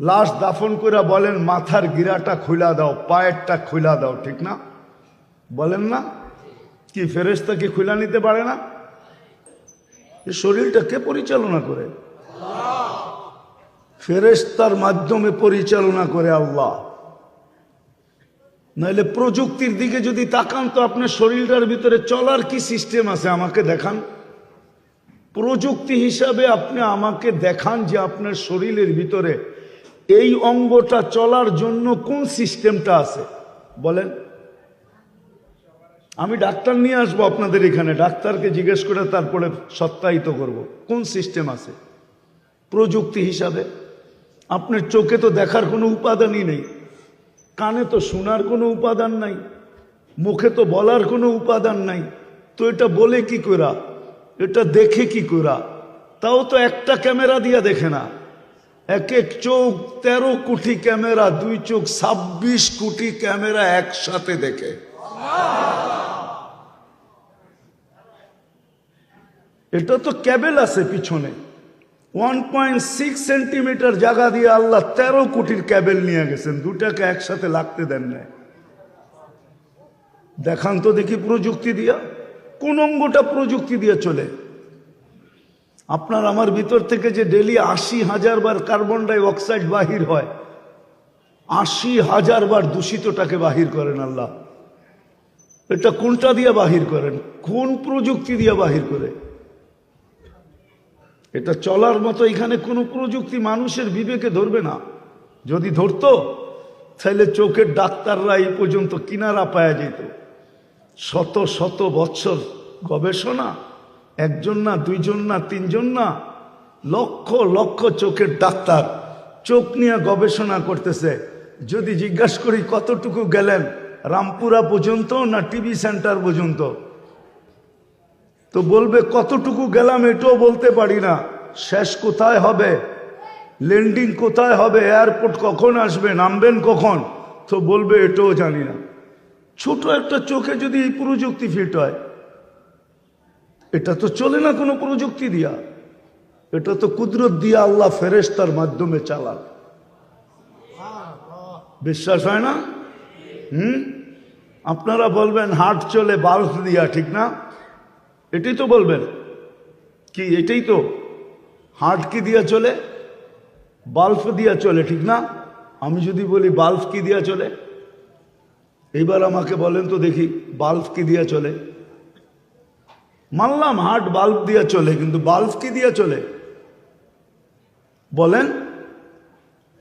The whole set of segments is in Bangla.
লাশ দাফন করে বলেন, মাথার গিরাটা খুলা দাও, পায়েরটা খুলা দাও ঠিক না? বলেন না? কি ফেরেস্তা কি খুলা নিতে পারে না? শরীরটা কে পরিচালনা করে? ফেরেস্তার মাধ্যমে পরিচালনা করে আল্লাহ। নাহলে প্রযুক্তির দিকে যদি তাকান তো আপনার শরীরটার ভিতরে চলার কি সিস্টেম আছে আমাকে দেখান। প্রযুক্তি হিসাবে আপনি আমাকে দেখান যে আপনার শরীরের ভিতরে এই অঙ্গটা চলার জন্য কোন সিস্টেমটা আছে? বলেন। আমি ডাক্তার নিয়ে আসব আপনাদের এখানে, ডাক্তারকে জিজ্ঞেস করে তারপরে সত্যায়িত করব। কোন সিস্টেম আছে? প্রযুক্তি হিসাবে। আপনার চোখে তো দেখার কোনো উপাদানই নেই। কানে তো শোনার কোনো উপাদান নাই। মুখে তো বলার কোনো উপাদান নাই। তো এটা বলে কি করা এটা দেখে কি করা তাও তো একটা ক্যামেরা দিয়া দেখে না। এক এক চোখ তেরো কোটি ক্যামেরা, দুই চোখ ছাব্বিশ কোটি ক্যামেরা একসাথে দেখে। এটা তো ক্যাবেল আছে পিছনে। ওয়ান পয়েন্ট সিক্স সেন্টিমিটার জায়গা দিয়ে আল্লাহ তেরো কোটির ক্যাবেল নিয়ে গেছেন, দুটাকে একসাথে লাগতে দেন না দেখান তো দেখি প্রযুক্তি দিয়া। কোন অঙ্গটা প্রযুক্তি দিয়ে চলে? আপনার আমার ভিতর থেকে যে ডেলি আশি হাজার বার কার্বন ডাই অক্সাইড বাহির হয়, আশি হাজার বার দূষিতটাকে বাহির করেন আল্লাহ। এটা কোনটা দিয়ে বাহির করেন? কোন প্রযুক্তি দিয়ে বাহির করে? এটা চলার মতো এখানে কোনো প্রযুক্তি মানুষের বিবেকে ধরবে না। যদি ধরতো, তাহলে চোখের ডাক্তাররা এই পর্যন্ত কিনারা পাওয়া যেত। শত শত বৎসর গবেষণা একজন না, দুইজন না, তিনজন না, লক্ষ লক্ষ চোখের ডাক্তার চোখ নিয়ে গবেষণা করতেছে। যদি জিজ্ঞাসা করি, কতটুকু গেলেন? রামপুরা পর্যন্ত না টিভি সেন্টার পর্যন্ত? তো বলবে, কতটুকু গেলাম এটাও বলতে পারি না। শেষ কোথায় হবে? ল্যান্ডিং কোথায় হবে? এয়ারপোর্ট কখন আসবে? নামবেন কখন? তো বলবে, এটাও জানি না। ছোট একটা চোখে যদি এই প্রযুক্তি ফিট হয় এটা তো চলে না কোনো প্রযুক্তি দিয়া। এটা তো কুদরত দিয়া আল্লাহ ফেরেস্তার মাধ্যমে চালান বিশ্বাস হয় না? হুম? আপনারা বলবেন হাট চলে বাল্ব দিয়া, ঠিক না? এটাই তো বলবেন। কি, এটাই তো? হাট কি দিয়া চলে? বাল্ব দিয়া চলে, ঠিক না? আমি যদি বলি বাল্ব কি দিয়া চলে? এইবার আমাকে বলেন তো দেখি বাল্ব কি দিয়া চলে? মানলাম হার্ট বাল্ব দিয়া চলে, কিন্তু বাল্ব কি দিয়া চলে? বলেন,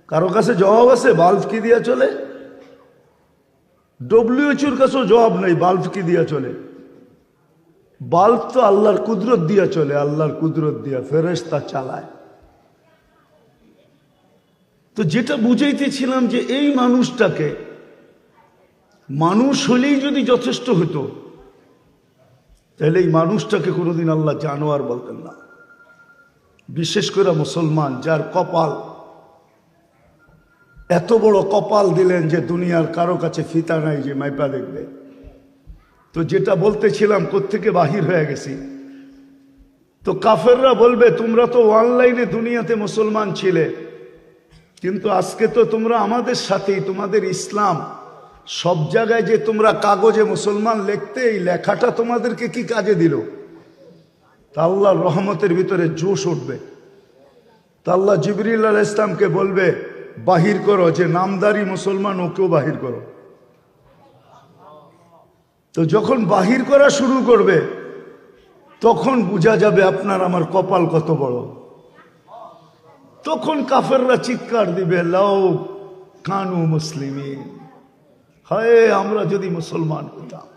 কারও কাছে জবাব আছে, বাল্ব কি দিয়া চলে? ডব্লিউএচওর কাছেও জবাব নেই, বাল্ব কি দিয়া চলে? বাল্ব তো আল্লাহর কুদরত দিয়া চলে, আল্লাহর কুদরত দিয়া ফেরেস্তা চালায়। তো যেটা বুঝাইতেছিলাম যে এই মানুষটাকে, মানুষ হলেই যদি যথেষ্ট হতো তাহলে এই মানুষটাকে কোনোদিন আল্লাহ জানোয়ার বলতেন না। বিশেষ করে মুসলমান যার কপাল এত বড় কপাল দিলেন যে দুনিয়ার কারও কাছে ফিতা নাই যে মাইপা দেখবে। তো যেটা বলতেছিলাম, কোত্থেকে বাহির হয়ে গেছি। তো কাফেররা বলবে, তোমরা তো অনলাইনে দুনিয়াতে মুসলমান ছিলে, কিন্তু আজকে তো তোমরা আমাদের সাথেই, তোমাদের ইসলাম সব জায়গায় যে তোমরা কাগজে মুসলমান লিখতে, এই লেখাটা তোমাদেরকে কি কাজে দিল? তা রহমতের ভিতরে জোশ উঠবে। তা আল্লাহ জিবরিল আল ইসলামকে বলবে, বাহির করো, যে নামদারি মুসলমান, ওকেও বাহির করো। তো যখন বাহির করা শুরু করবে, তখন বোঝা যাবে আপনার আমার কপাল কত বড়। তখন কাফেররা চিৎকার দিবে লাও কানু মুসলিমি হায়, আমরা যদি মুসলমান হতাম।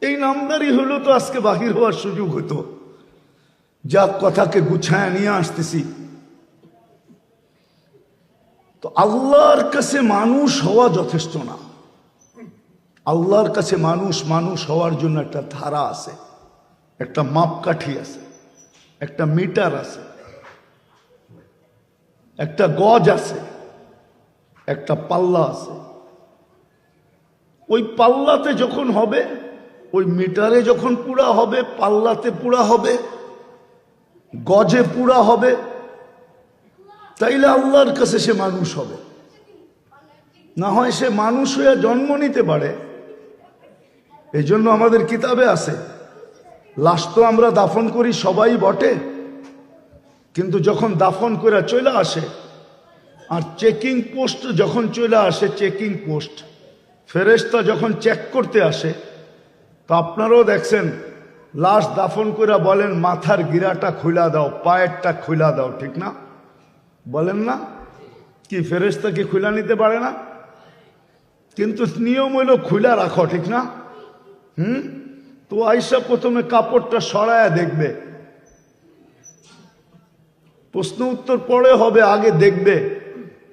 এই নামদারি হলো তো আজকে বাহির হওয়ার সুযোগ হতো। যা কথাকে গুছায় নিয়ে আসতেছি। তো আল্লাহর কাছে মানুষ হওয়া যথেষ্ট না। আল্লাহর কাছে মানুষ মানুষ হওয়ার জন্য একটা ধারা আছে। একটা মাপকাঠি আছে। একটা মিটার আছে। একটা গজ আছে। একটা পাল্লা আছে। ওই পাল্লাতে যখন হবে, ওই মিটারে যখন পুরা হবে, পাল্লাতে পুরা হবে, গজে পুরা হবে, তাইলে আল্লাহর কাছে সে মানুষ হবে। না হয় সে মানুষ হয়ে জন্ম নিতে পারে। এই জন্য আমাদের কিতাবে আছে, লাশ তো আমরা দাফন করি, সবাই বটে। কিন্তু যখন দাফন করে চলে আসে, আর চেকিং পোস্ট যখন চলে আসে, চেকিং পোস্ট ফেরেস্তা যখন চেক করতে আসে, তো আপনারাও দেখছেন, লাশ দাফন করে বলেন, মাথার গিরাটা খুলা দাও, পায়েরটা খুলা দাও, ঠিক না? বলেন না? কি ফেরেস্তা কি খুলা নিতে পারে না? কিন্তু নিয়ম হইল খুলা রাখো, ঠিক না? হুম? তো আইসা প্রথমে কাপড়টা সরায়া দেখবে। প্রশ্ন উত্তর পরে হবে, আগে দেখবে।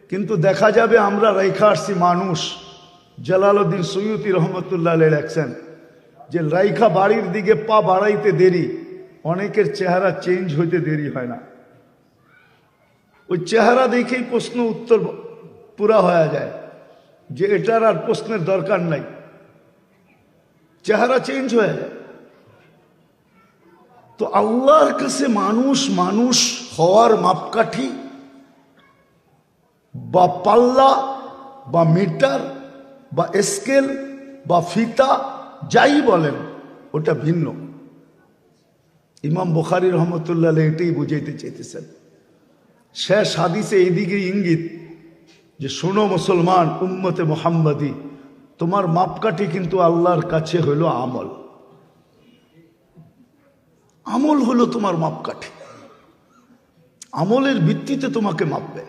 কিন্তু দেখা যাবে আমরা রেখা আসছি মানুষ। জালালউদ্দিন সৈয়দি রহমতুল্লাহ লেখছেন যে, রাইখা বাড়ির দিকে পা বাড়াইতে দেরি, অনেকের চেহারা চেঞ্জ হইতে দেরি হয় না। ওই চেহারা দেখেই প্রশ্ন উত্তর পুরা হয়ে যায় যে, এটার আর প্রশ্নের দরকার নাই। চেহারা চেঞ্জ হয়ে যায়। তো আল্লাহর কাছে মানুষ মানুষ হওয়ার মাপকাঠি বা পাল্লা বা মিটার বা স্কেল বা ফিতা যাই বলেন, ওটা ভিন্ন। ইমাম বুখারি রহমতুল্লাহ এটাই বুঝাইতে চেয়েছেন শেষ হাদিসে এইদিকে ইঙ্গিত যে, শোনো মুসলমান, উম্মতে মোহাম্মদী, তোমার মাপকাঠি কিন্তু আল্লাহর কাছে হলো আমল। আমল হলো তোমার মাপকাঠি। আমলের ভিত্তিতে তোমাকে মাপবে।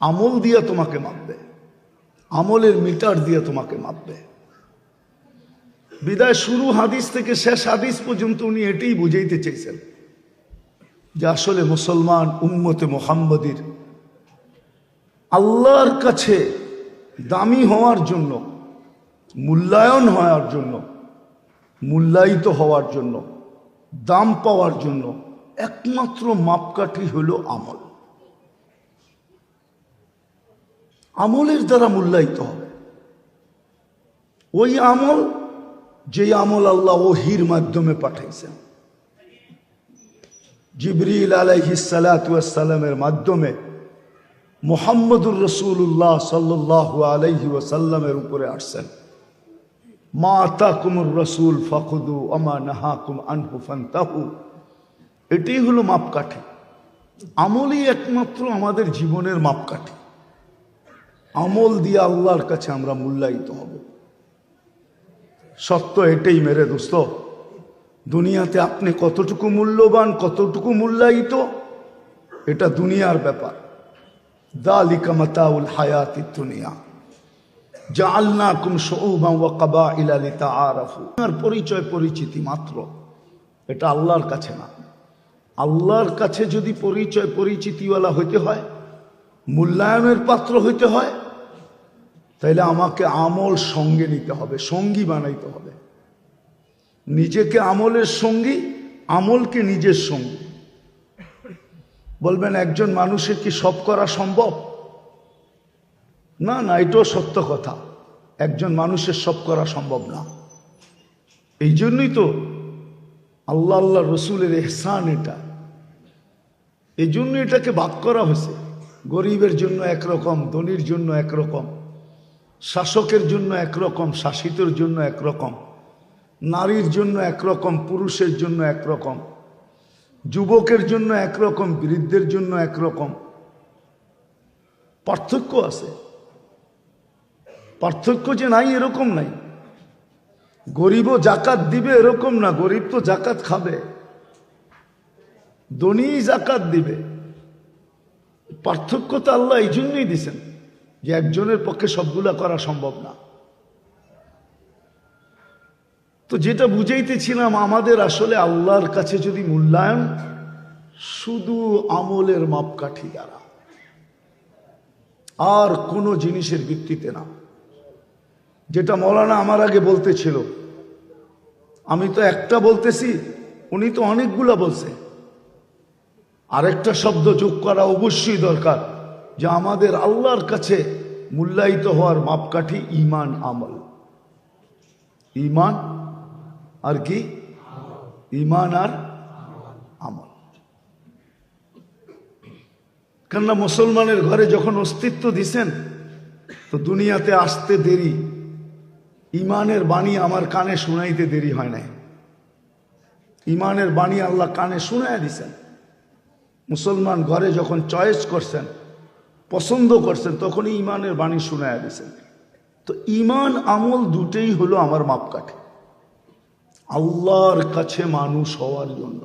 আমল দিয়ে তোমাকে মাপবে। আমলের মিটার দিয়ে তোমাকে মাপবে। বিদায় শুরু হাদিস থেকে শেষ হাদিস পর্যন্ত উনি এটাই বুঝাইতে চেয়েছেন যে আসলে মুসলমান উম্মতে মোহাম্মদীর আল্লাহর কাছে দামি হওয়ার জন্য, মূল্যায়ন হওয়ার জন্য, মূল্যায়িত হওয়ার জন্য, দাম পাওয়ার জন্য একমাত্র মাপকাঠি হল আমল। আমলের দ্বারা মূল্যায়িত হবে ওই আমল যে আমল আল্লাহ ওহির মাধ্যমে পাঠাইছেন। জিবরিল আলাইহিসালামের মাধ্যমে মোহাম্মদুর রসুল্লাহ সাল্লাহ আলাইহি ওয়াসাল্লামের উপরে আসছেন। মা তাকুমুর রসুল ফখুদু আমা নাহাকুম আনহু ফান্তাহু। এটাই হলো মাপকাঠি। আমলই একমাত্র আমাদের জীবনের মাপকাঠি। আমল দিয়ে আল্লাহর কাছে আমরা মূল্যায়িত হব। সত্য এটাই মেরে দোস্ত। দুনিয়াতে আপনি কতটুকু মূল্যবান, কতটুকু মূল্যায়িত, এটা দুনিয়ার ব্যাপার। দালিকা মাতাউল হায়াতি দুনিয়া। শুউবান ওয়া কাবাইলা লিতাআরাফু। আর পরিচয় পরিচিতি মাত্র। এটা আল্লাহর কাছে না। আল্লাহর কাছে যদি পরিচয় পরিচিতিওয়ালা হইতে হয়, মূল্যায়নের পাত্র হইতে হয় তাইলে আমাকে আমল সঙ্গে নিতে হবে, সঙ্গী বানাইতে হবে। নিজেকে আমলের সঙ্গী, আমলকে নিজের সঙ্গী। বলবেন, একজন মানুষের কি সব করা সম্ভব? না না, এটাও সত্য কথা। একজন মানুষের সব করা সম্ভব না। এই জন্যই তো আল্লাহ আল্লাহ রসুলের এহসান এটা। এই জন্য এটাকে ভাগ করা হয়েছে। গরিবের জন্য একরকম, ধনির জন্য একরকম। শাসকের জন্য একরকম, শাসিতর জন্য একরকম, নারীর জন্য একরকম, পুরুষের জন্য একরকম, যুবকের জন্য একরকম, বৃদ্ধের জন্য একরকম। পার্থক্য আছে। পার্থক্য যে নাই, এরকম নাই। গরিবও জাকাত দিবে, এরকম না। গরিব তো জাকাত খাবে। ধনী জাকাত দিবে। পার্থক্য তো আল্লাহ এই জন্যই দিছেন। যে একজনের পক্ষে সবগুলা করা সম্ভব না। তো যেটা বুঝাইতেছিলাম, আমাদের আসলে আল্লাহর কাছে যদি মূল্যায়ন, শুধু আমলের মাপকাঠি দ্বারা। আর কোনো জিনিসের ভিত্তিতে না। যেটা মৌলানা আমার আগে বলতেছিল, আমি তো একটা বলতেছি, উনি তো অনেকগুলা বলছে। আরেকটা শব্দ যোগ করা অবশ্যই দরকার। যে আমাদের আল্লাহর কাছে মূল্যায়িত হওয়ার মাপকাঠি ইমান আমল। ইমান আর কি? ইমান আর আমল। কেননা মুসলমানের ঘরে যখন অস্তিত্ব দিছেন, তো দুনিয়াতে আসতে দেরি ইমানের বাণী আমার কানে শুনাইতে দেরি হয় নাই। ইমানের বাণী আল্লাহ কানে শুনাই দিছেন। মুসলমান ঘরে যখন চয়েস করছেন পছন্দ করছেন, তখনই ইমানের বাণী শুনায় দিছেন তো ইমান আমল দুটেই হলো আমার মাপকাঠি। আল্লাহর কাছে মানুষ হওয়ার জন্য,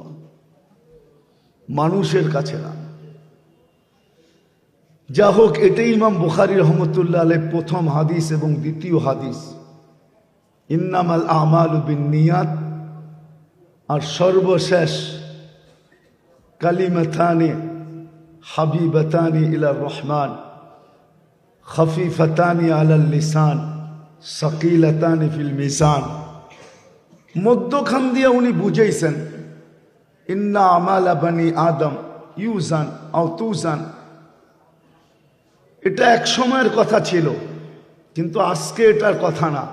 মানুষের কাছে না। যা হোক, এটাই ইমাম বুখারি রহমতুল্লাহ আলের প্রথম হাদিস এবং দ্বিতীয় হাদিস। ইন্নামাল আমাল বিন নিয়াত আর সর্বশেষ কালিমাথানে হাবিবতানি ইলা রহমান, খফিফতানি আলাল লিসান, সকিলতানি ফিল মিসান মধ্যখান দিয়ে উনি বুঝাইছেন, ইন্না আমালা বানি আদম ইউজান আও তুজান। এটা এক সময়ের কথা ছিল, কিন্তু আজকে এটার কথা না।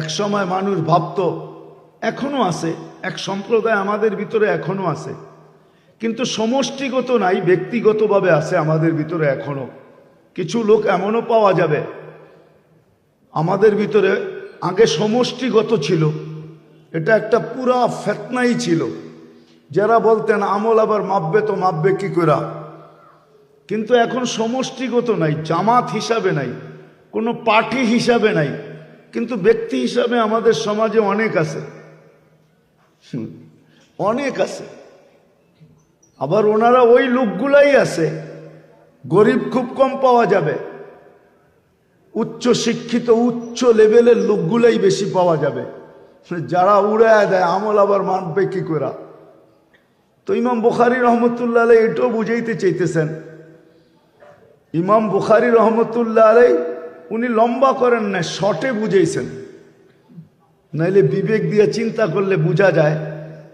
এক সময় মানুষ ভাবত, এখনও আছে, এক সম্প্রদায় আমাদের ভিতরে এখনও আছে। কিন্তু সমষ্টিগত নাই, ব্যক্তিগতভাবে আছে আমাদের ভিতরে এখনও। কিছু লোক এমনও পাওয়া যাবে, আমাদের ভিতরে আগে সমষ্টিগত ছিল, এটা একটা পুরা ফেতনাই ছিল। যারা বলতেন, আমল আবার মাপবে তো মাপবে কি করা কিন্তু এখন সমষ্টিগত নাই, জামাত হিসাবে নাই, কোনো পার্টি হিসাবে নাই, কিন্তু ব্যক্তি হিসাবে আমাদের সমাজে অনেক আছে। অনেক আছে। আবার ওনারা ওই লোকগুলাই আছে। গরিব খুব কম পাওয়া যাবে। উচ্চ শিক্ষিত, উচ্চ লেভেলের লোকগুলাই বেশি পাওয়া যাবে। যারা উড়ায় দেয়, আমল আবার মানবে কি করা? তো ইমাম বুখারি রহমতুল্লাহ আলাই এটাও বুঝাইতে চাইতেছেন। ইমাম বুখারি রহমতুল্লাহ আলাই উনি লম্বা করেন না শর্টে বুঝাইছেন। নাইলে বিবেক দিয়ে চিন্তা করলে বোঝা যায়।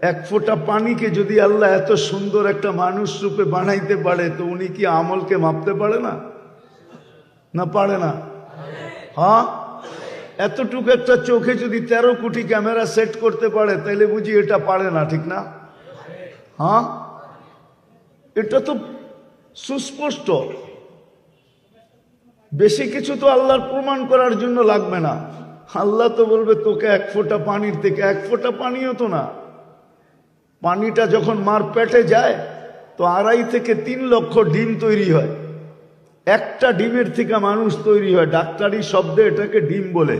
এক ফোঁটা পানিকে যদি আল্লাহ এত সুন্দর একটা মানুষ রূপে বানাইতে পারে, তো উনি কি আমলকে মাপতে পারে না? না পারে না? হ্যাঁ? এতটুকু একটা চোখে যদি তেরো কোটি ক্যামেরা সেট করতে পারে তাহলে বুঝি এটা পারে না, ঠিক না? হ্যাঁ? এটা তো সুস্পষ্ট। বেশি কিছু তো আল্লাহর প্রমাণ করার জন্য লাগবে না। আল্লাহ তো বলবে, তোকে এক ফোঁটা পানির থেকে এক ফোঁটা পানিও তো না। পানিটা যখন মার পেটে যায়, তো আড়াই থেকে তিন লক্ষ ডিম তৈরি হয়। একটা ডিমের থেকে মানুষ তৈরি হয়, ডাক্তারি শব্দে এটাকে ডিম বলে।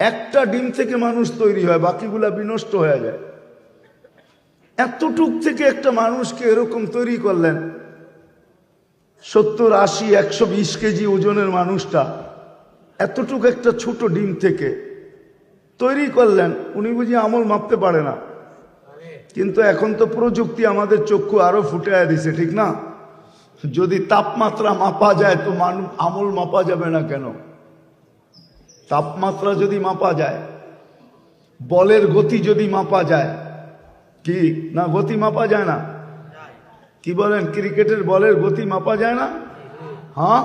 একটা ডিম থেকে মানুষ তৈরি হয়, বাকিগুলা বিনষ্ট হয়ে যায়। এতটুক থেকে একটা মানুষকে এরকম তৈরি করলেন, সত্তর, আশি, একশো, বিশ কেজি ওজনের মানুষটা, এতটুক একটা ছোট ডিম থেকে তৈরি করলেন, উনি বুঝি আমল মাপতে পারে না। কিন্তু এখন তো প্রযুক্তি আমাদের চক্ষু আরও ফুটাইয়া দিছে, ঠিক না? যদি তাপমাত্রা মাপা যায় তো মানুষ আমল মাপা যাবে না কেন? তাপমাত্রা যদি মাপা যায়, বলের গতি যদি মাপা যায়, কি? না, গতি মাপা যায় না? কি বলেন, ক্রিকেটের বলের গতি মাপা যায় না? হ্যাঁ?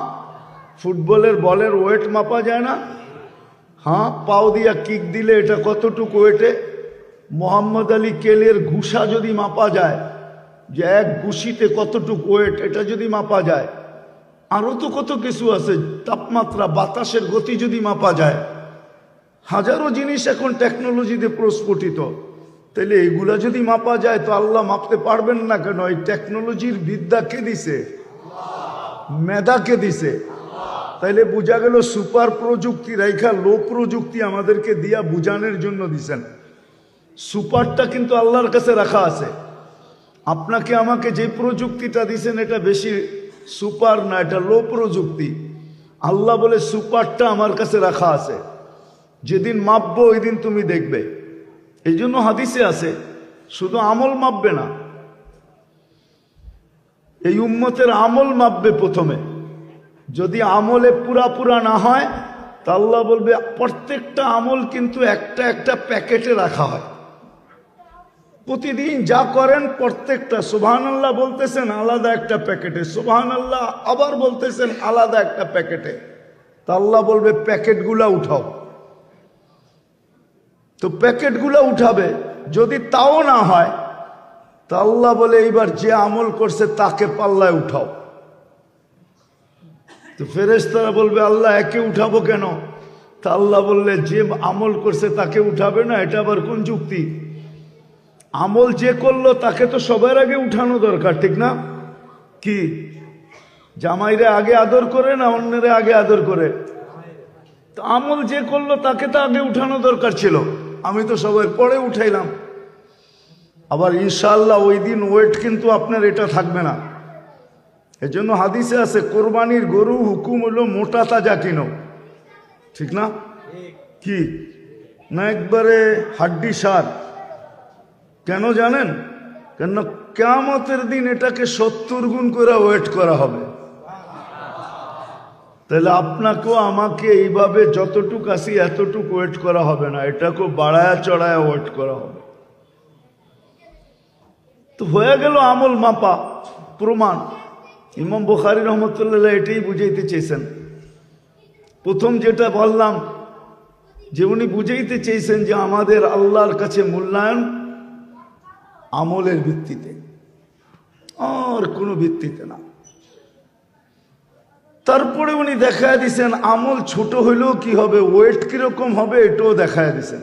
ফুটবলের বলের ওয়েট মাপা যায় না? হ্যাঁ? পাও দিয়া কিক দিলে এটা কতটুকু ওয়েটে? মোহাম্মদ আলী কেলের ঘুষা যদি মাপা যায়, যে এক ঘুষিতে কতটুকু ওয়েট, এটা যদি মাপা যায় আরও তো কত কিছু আছে, তাপমাত্রা, বাতাসের গতি যদি মাপা যায়, হাজারো জিনিস এখন টেকনোলজিতে প্রস্ফুটিত। তাহলে এগুলা যদি মাপা যায়, তো আল্লাহ মাপতে পারবেন না কেন? এই টেকনোলজির বিদ্যা কে দিছে? মেধা কে দিছে? তাইলে বোঝা গেল সুপার প্রযুক্তি রেখা লো প্রযুক্তি আমাদেরকে দিয়া বুঝানোর জন্য দিছেন। সুপারটা কিন্তু আল্লাহর কাছে রাখা আছে। আপনাকে আমাকে যে প্রযুক্তিটা দিছেন এটা বেশি সুপার না, এটা লো প্রযুক্তি। আল্লাহ বলে সুপারটা আমার কাছে রাখা আছে। যেদিন মাপবো ওই দিন তুমি দেখবে। এই জন্য হাদিসে আছে, শুধু আমল মাপবে না। এই উম্মতের আমল মাপবে প্রথমে। যদি আমলে পুরা পুরা না হয়, তা আল্লাহ বলবে, প্রত্যেকটা আমল কিন্তু একটা একটা প্যাকেটে রাখা হয়। প্রতিদিন যা করেন প্রত্যেকটা সুবহান আল্লাহ বলতেছেন, আলাদা একটা প্যাকেটে। সুবহান আল্লাহ আবার বলতেছেন, আলাদা একটা প্যাকেটে। তা আল্লাহ বলবে, প্যাকেটগুলা উঠাও। তো প্যাকেটগুলো উঠাবে, যদি তাও না হয়, তা আল্লাহ বলে, এইবার যে আমল করছে তাকে পাল্লায় উঠাও। তো ফেরেশতারা বলবে, আল্লাহ, একে উঠাবো কেন? তা আল্লাহ বললে, যে আমল করছে তাকে উঠাবে না, এটা আবার কোন যুক্তি? আমল যে করল, তাকে তো সবার আগে উঠানো দরকার, ঠিক না? কি? জামাইরে আগে আদর করে না অন্যরে আগে আদর করে? তো আমল যে করল, তাকে তো আগে উঠানো দরকার ছিল। আমি তো সবার পরে উঠাইলাম। আবার ইনশাল্লাহ ওই দিন ওয়েট কিন্তু আপনার এটা থাকবে না। এজন্য হাদিসে আছে, কোরবানির গরু হুকুম হলো মোটা তাজা কিনো। ঠিক না? কি? না একবারে হাড্ডি সার। কেন জানেন? কেন কেয়ামতের দিন এটাকে সত্তর গুণ করে ওয়েট করা হবে। তাহলে আপনাকেও আমাকে এইভাবে যতটুক আসি এতটুক ওয়েট করা হবে না, এটাকেও বাড়ায়া চড়ায়া ওয়েট করা হবে। তো হয়ে গেল আমল মাপা, প্রমাণ। ইমাম বুখারি রহমতুল্লাহ এটাই বুঝাইতে চেয়েছেন। প্রথম যেটা বললাম, যে উনি বুঝাইতে চেয়েছেন যে আমাদের আল্লাহর কাছে মূল্যায়ন আমলের ভিত্তিতে। আর কোনো ভিত্তিতে না। তারপরে উনি দেখায় দিছেন, আমল ছোট হইলেও কি হবে ওয়েট কীরকম হবে, এটাও দেখায় দিছেন।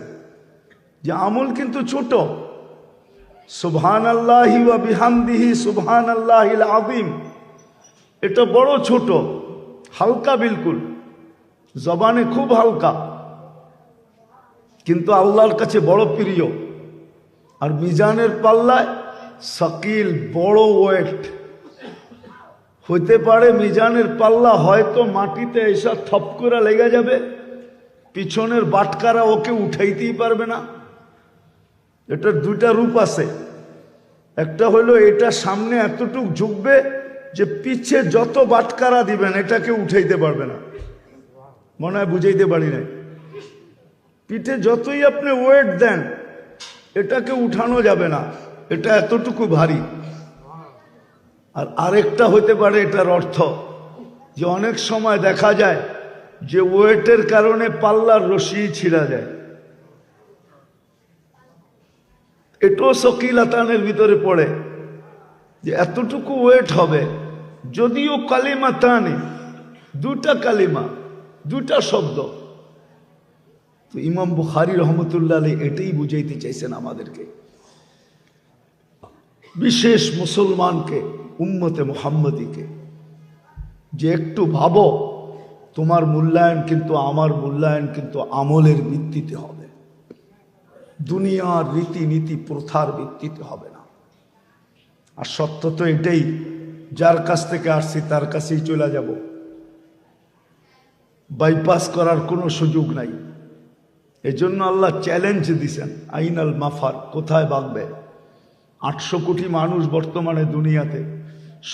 যে আমল কিন্তু ছোট। সুবহান আল্লাহি ওয়া বিহামদিহি সুবহান আল্লাহিল আযীম। এটা বড় ছোট, হালকা বিলকুল। জবানে খুব হালকা। কিন্তু আল্লাহর কাছে বড় প্রিয়। আর মিজানের পাল্লায় সকিল বড় ওয়েট। হইতে পারে মিজানের পাল্লা হয়তো মাটিতে এসা থপ করে লেগে যাবে, পিছনের বাটকারা ওকে উঠাইতেই পারবে না। এটার দুইটা রূপ আছে। একটা হলো এটা সামনে এতটুক ঝুঁকবে যে পিছে যত বাটকারা দিবেন, এটাকে উঠাইতে পারবে না। মনে হয় বুঝাইতে পারি নাই। পিঠে যতই আপনি ওয়েট দেন এটাকে উঠানো যাবে না। এটা এতটুকু ভারী। আর আরেকটা হতে পারে এটার অর্থ যে অনেক সময় দেখা যায় যে ওয়েটের কারণে পাল্লার রশি ছিঁড়া যায়। এটাও শকিলাতানের ভিতরে পড়ে যে এতটুকু ওয়েট হবে। যদিও কালিমা তানে দুটা কালিমা, দুটা শব্দ তো ইমাম বুখারি রহমতুল্লাহ আলী এটাই বুঝাইতে চাইছেন আমাদেরকে। বিশেষ মুসলমানকে, উম্মতে মোহাম্মদীকে। যে একটু ভাবো, তোমার মূল্যায়ন কিন্তু আমার মূল্যায়ন কিন্তু আমলের ভিত্তিতে হবে। দুনিয়ার রীতিনীতি প্রথার ভিত্তিতে হবে না। আর সত্য তো এটাই, যার কাছ থেকে আসছি তার কাছেই চলে যাব। বাইপাস করার কোনো সুযোগ নাই। এজন্য আল্লাহ চ্যালেঞ্জ দিছেন, আইনাল মাফার, কোথায় বাঁধবে? আটশো কোটি মানুষ বর্তমানে দুনিয়াতে,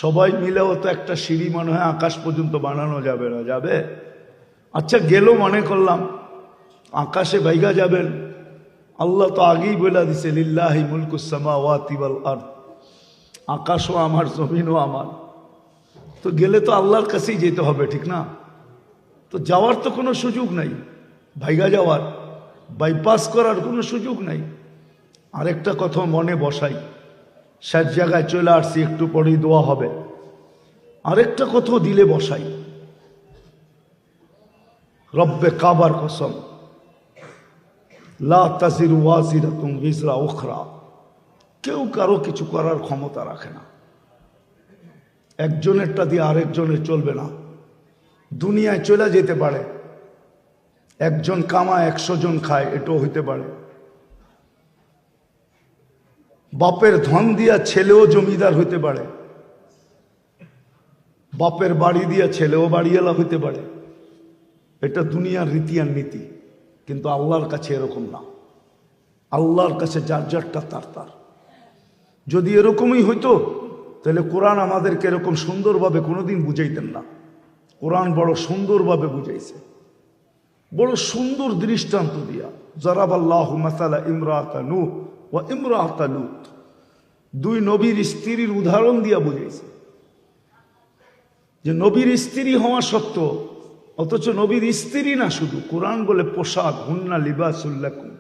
সবাই মিলেও তো একটা সিঁড়ি মনে হয় আকাশ পর্যন্ত বানানো যাবে না, যাবে? আচ্ছা গেল মনে করলাম, আকাশে বাইগা যাবেন। আল্লাহ তো আগেই বলে দিছে, লিল্লাহি মুলকুসামা ওয়াতিবাল আর আকাশও আমার, জমিনও আমার। তো গেলে তো আল্লাহর কাছেই যেতে হবে, ঠিক না? তো যাওয়ার তো কোনো সুযোগ নাই ভাইগা যাওয়ার। বাইপাস করার কোনো সুযোগ নাই। আরেকটা কথা মনে বসাই শেষ জায়গায় চলে আসছি, একটু পরেই দোয়া হবে। আরেকটা কথা দিলে বসাই, রব্বে কাবার কসম, লা তাজির ওয়াজিরা বিজরা ওখরা কেউ কারও কিছু করার ক্ষমতা রাখে না। একজনেরটা দিয়ে আরেকজনের চলবে না। দুনিয়ায় চলে যেতে পারে একজন কামায় একশো জন খায়, এটাও হইতে পারে। বাপের ধন দিয়া ছেলেও জমিদার হইতে পারে। বাপের বাড়ি দিয়া ছেলেও বাড়িওয়ালা হইতে পারে। এটা দুনিয়ার রীতি আর নীতি, কিন্তু আল্লাহর কাছে এরকম না। আল্লাহর কাছে যার যারটা তার তার। যদি এরকমই হইতো, তাহলে কোরআন আমাদেরকে এরকম সুন্দরভাবে কোনোদিন বুঝাইতেন না। কোরআন বড় সুন্দরভাবে বুঝাইছে। বড় সুন্দর দৃষ্টান্ত দিয়া জরাবাল্লাহ মাসালা ইমরাতা নু ও ইমরাতা লুত। দুই নবীর স্ত্রীর উদাহরণ দিয়া বুঝেছে যে নবীর স্ত্রী হওয়া সত্ত্বেও, অথচ নবীর স্ত্রী না শুধু, কোরআন বলে পোশাক, হুন্না লিবাসুল্লাকুম